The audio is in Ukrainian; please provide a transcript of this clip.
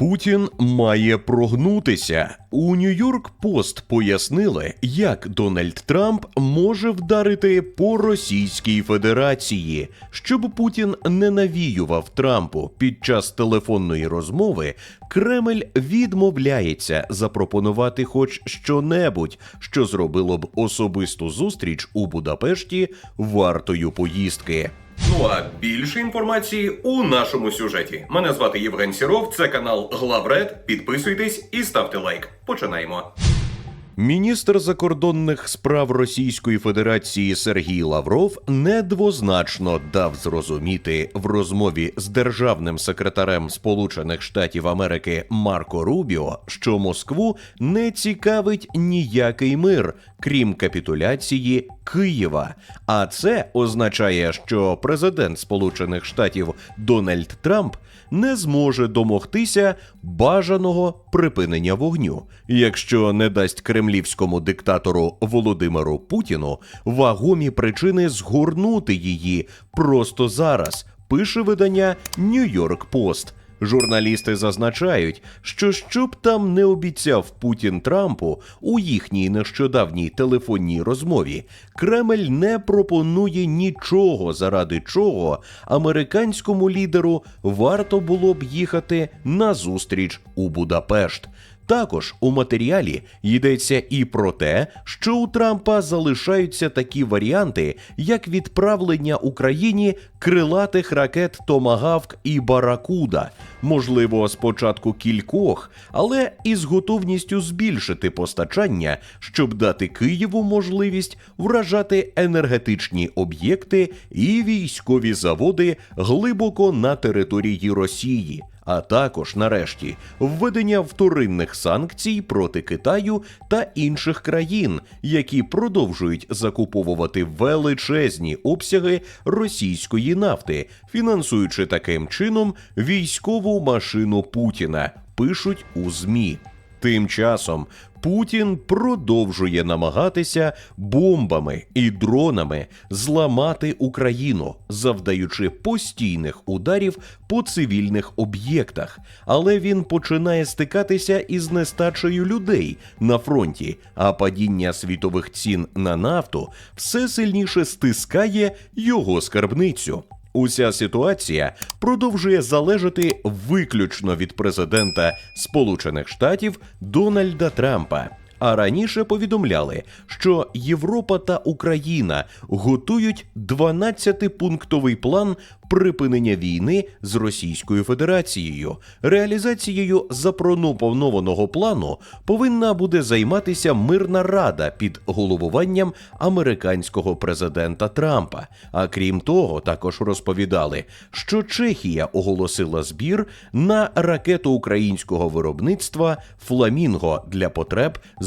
Путін має прогнутися. У Нью-Йорк Пост пояснили, як Дональд Трамп може вдарити по Російській Федерації. Щоб Путін не навіював Трампу під час телефонної розмови, Кремль відмовляється запропонувати хоч щонебудь, що зробило б особисту зустріч у Будапешті вартою поїздки. Ну а більше інформації у нашому сюжеті. Мене звати Євген Сіров, це канал Главред. Підписуйтесь і ставте лайк. Починаємо. Міністр закордонних справ Російської Федерації Сергій Лавров недвозначно дав зрозуміти в розмові з державним секретарем Сполучених Штатів Америки Марко Рубіо, що Москву не цікавить ніякий мир, крім капітуляції Києва. А це означає, що президент Сполучених Штатів Дональд Трамп не зможе домогтися бажаного припинення вогню, якщо не дасть кремлівському диктатору Володимиру Путіну вагомі причини згорнути її просто зараз. Пише видання Нью-Йорк Пост. Журналісти зазначають, що щоб там не обіцяв Путін Трампу у їхній нещодавній телефонній розмові, Кремль не пропонує нічого, заради чого американському лідеру варто було б їхати на зустріч у Будапешт. Також у матеріалі йдеться і про те, що у Трампа залишаються такі варіанти, як відправлення Україні крилатих ракет Томагавк і Баракуда, можливо, спочатку кількох, але із готовністю збільшити постачання, щоб дати Києву можливість вражати енергетичні об'єкти і військові заводи глибоко на території Росії а також, нарешті, введення вторинних санкцій проти Китаю та інших країн, які продовжують закуповувати величезні обсяги російської нафти, фінансуючи таким чином військову машину Путіна. Пишуть у ЗМІ. Тим часом Путін продовжує намагатися бомбами і дронами зламати Україну, завдаючи постійних ударів по цивільних об'єктах. Але він починає стикатися із нестачею людей на фронті, а падіння світових цін на нафту все сильніше стискає його скарбницю. Уся ситуація продовжує залежати виключно від президента Сполучених Штатів Дональда Трампа. А раніше повідомляли, що Європа та Україна готують 12-пунктовий план припинення війни з Російською Федерацією. Реалізацією запропонованого плану повинна буде займатися мирна рада під головуванням американського президента Трампа. А крім того, також розповідали, що Чехія оголосила збір на ракету українського виробництва Фламінго для потреб